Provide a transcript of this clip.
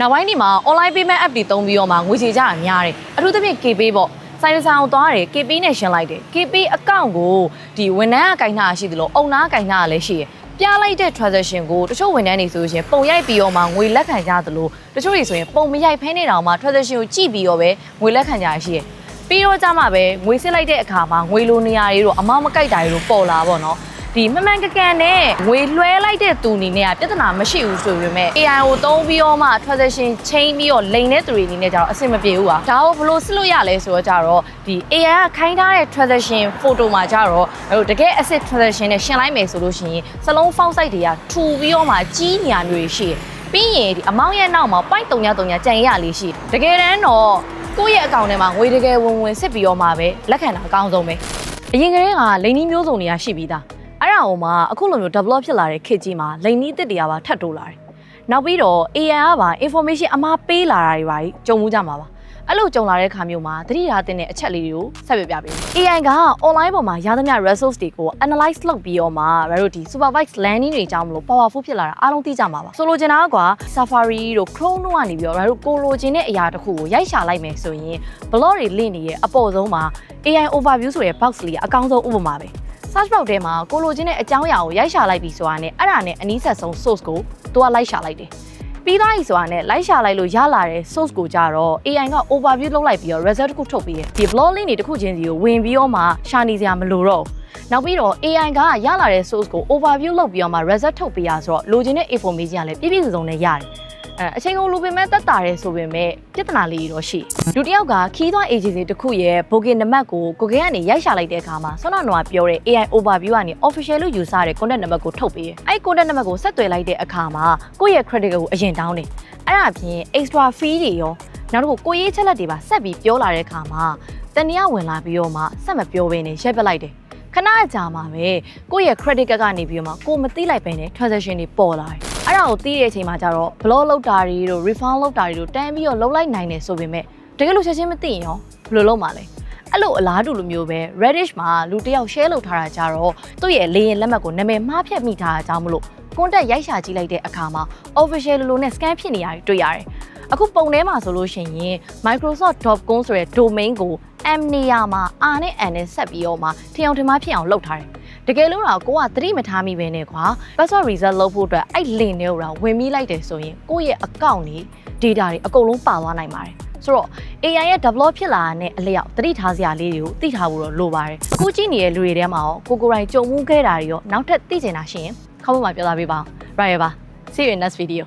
နောက်ပိုင်းဒီမှာ online payment app တွေသုံးပြီးတော့မှငွေချေကြတာများတယ်အထူးသဖြင့် KPay ပေါ့ဆိုင်တစ်ဆိုင်အောင်သွားတယ် KPay နဲ့ရှင်းလိုက်တယ် KPay အကောင့်ကိုဒီဝန်ထမ်းကကင်ထားတာရှိသလိုအုံနာကင်ထားတာလည်းရှိတယ်ပြလိုက်တဲ့ transaction ကိုတချို့ဝန်ထမ်းတွေဆိုရင်ပုံရိုက်ပြီးတော့မှငွေလက်ခံကြသလိုတချို့တွေဆိုရင်ပုံမရိုက်ဖဲနေတော့မှ transaction ကိုကြည့်ပြီးတော့ပဲငွေလက်ခံကြရရှိတယ်ပြီးတော့ကြမှာပဲငွေစစ်လိုက်တဲ့အခါမှာငွေလိုနေရာတွေတော့အမောက်မကိုက်တာတွေတော့ပေါ်လာပါတော့ ဒီမမှန်ကကန်နဲ့ငွေလွှဲလိုက်တဲ့သူအနေနဲ့ကပြဿနာမရှိဘူးဆိုပေမဲ့ AI ကိုသုံးပြီးတော့မှ transaction chain ပြီးတော့လိန်တဲ့သူတွေအနေနဲ့ကျတော့အဆင်မပြေဘူးပါဒါကိုဘယ်လိုစစ်လို့ရလဲဆိုတော့ကျတော့ဒီ AI ကခိုင်းထားတဲ့ transaction photo မှာကျတော့အဲ့လိုတကယ် asset transaction နဲ့ရှင်းလိုက်မယ်ဆိုလို့ရှိရင်စလုံး font size တွေကထူပြီးတော့မှကြီးညာမျိုးတွေရှိတယ်ပြီးရင်ဒီအမောင်းရဲ့နောက်မှာ point 3.3ကြံရလေးရှိတယ်တကယ်တမ်းတော့ကိုယ့်ရဲ့အကောင့်ထဲမှာငွေတကယ်ဝင်ဝင်စစ်ပြီးတော့မှပဲလက်ခံတာအကောင်းဆုံးပဲအရင်ကတည်းကလိန်နီးမျိုးစုံတွေကရှိပြီးသား အဲ့ဒါဟိုမှာအခုလိုမျိုး develop ဖြစ်လာတဲ့ခေတ်ကြီးမှာလိန်နီးတစ်တွေကပါထပ်တိုးလာတယ်။နောက်ပြီးတော့ AI ကပါ information အမှားပေးလာတာတွေပါကြီးကြုံမှုကြမှာပါ။အဲ့လိုကြုံလာတဲ့ခါမျိုးမှာသတိထားတဲ့အချက်လေးတွေကိုဆက်ပြပြပေးမယ်။ AI က online ပေါ်မှာရသမျှ resource တွေကို analyze လုပ်ပြီးတော့မှဘာလို့ဒီ supervised learning တွေကြောင့်မလို့ powerful ဖြစ်လာတာအားလုံးသိကြမှာပါ။ဆိုလိုချင်တာက Safari တို့ Chrome တို့ကနေပြီးတော့ဘာလို့ကိုလိုချင်တဲ့အရာတစ်ခုကိုရိုက်ရှာလိုက်မယ်ဆိုရင် blog တွေ link တွေရဲ့အပေါ်ဆုံးမှာ AI overview ဆိုတဲ့ box လေးကအကောင်းဆုံးဥပမာပဲ။ search box ထဲမှာကိုလိုချင်တဲ့အကြောင်းအရာကိုရိုက်ရှာလိုက်ပြီဆိုတာနဲ့အဲ့ဒါနဲ့အနည်းဆက်ဆုံး source ကိုသူကလိုက်ရှာလိုက်တယ်။ပြီးသွားပြီဆိုတာနဲ့လိုက်ရှာလိုက်လို့ရလာတဲ့ source ကိုကြတော့ AI က overview လုပ်လိုက်ပြီးတော့ result တစ်ခုထုတ်ပေးတယ်။ဒီ blog link တွေတစ်ခုချင်းစီကိုဝင်ပြီးတော့မှရှာနေစရာမလိုတော့ဘူး။နောက်ပြီးတော့ AI ကရလာတဲ့ source ကို overview လုပ်ပြီးတော့မှ result ထုတ်ပေးရဆိုတော့လိုချင်တဲ့ information ကလည်းပြည့်ပြည့်စုံစုံနဲ့ရတယ်။ အဲအချိန်ကုန်လူပင်မဲ့တက်တာတယ်ဆိုပေမဲ့ပြဿနာလေးတွေတော့ရှိလူတစ်ယောက်ကခီးသွား agency တစ်ခုရဲ့ booking နံပါတ်ကိုကိုကဲကနေရိုက်ရှာလိုက်တဲ့အခါမှာဆောနာနော်ကပြောတဲ့ AI overview ကနေ official လို့ယူဆတဲ့ contact နံပါတ်ကိုထုတ်ပေးတယ်အဲ့ contact နံပါတ်ကိုဆက်သွယ်လိုက်တဲ့အခါမှာကိုယ့်ရဲ့ credit ကိုအရင်တောင်းတယ်အဲ့ဒါအပြင် extra fee တွေရောနောက်တစ်ခုကိုရေးချက်လက်တွေပါဆက်ပြီးပြောလာတဲ့အခါမှာတနည်းဝင်လာပြီးတော့မှဆက်မပြောဘဲနဲ့ရက်ပစ်လိုက်တယ်ခဏကြာမှာပဲကိုယ့်ရဲ့ credit card ကနေပြီးတော့မှကိုမသိလိုက်ပဲနဲ့ transaction တွေပေါ်လာတယ် အဲ့ဒါကိုသိတဲ့အချိန်မှာကျတော့ block လောက်တာတွေတို့ refund လောက်တာတွေတို့တန်းပြီးတော့လုံးလိုက်နိုင်တယ်ဆိုပေမဲ့တကယ်လို့ချက်ချင်းမသိရင်ရောဘယ်လိုလုပ်မှာလဲအဲ့လိုအလားတူလိုမျိုးပဲ Reddish မှာလူတစ်ယောက် share လုပ်ထားတာကြတော့သူ့ရဲ့လေရင်လက်မှတ်ကိုနာမည်မှားဖြတ်မိထားတာကြောင့်မလို့ contact ရိုက်ရှာကြည့်လိုက်တဲ့အခါမှာ official လိုလိုနဲ့ scan ဖြစ်နေရတယ်တွေ့ရတယ်အခုပုံထဲမှာဆိုလို့ရှိရင် microsoft.com ဆိုတဲ့ domain ကို m နေရာမှာ r နဲ့ n နဲ့ဆက်ပြီးတော့မှထင်အောင်ထင်မှားဖြစ်အောင်လုပ်ထားတယ် တကယ်လို့တော့ကိုကသတိမထားမိပဲနဲ့ကွာ password reset လုပ်ဖို့အတွက်အဲ့ link တွေကိုတော့ဝင်ပြီးလိုက်တယ်ဆိုရင်ကိုယ့်ရဲ့ account တွေ data တွေအကုန်လုံးပါသွားနိုင်ပါတယ်ဆိုတော့ AI ရဲ့ develop ဖြစ်လာတဲ့အလျောက်သတိထားစရာလေးတွေကိုသိထားဖို့တော့လိုပါတယ်ကိုကြည့်နေတဲ့လူတွေထဲမှာရောကိုကိုယ်တိုင်ကြုံမှုခဲ့တာတွေရောနောက်ထပ်သိချင်တာရှိရင်ခေါင်းပေါ်မှာပြောသားပေးပါဦး right ပါ see you in next video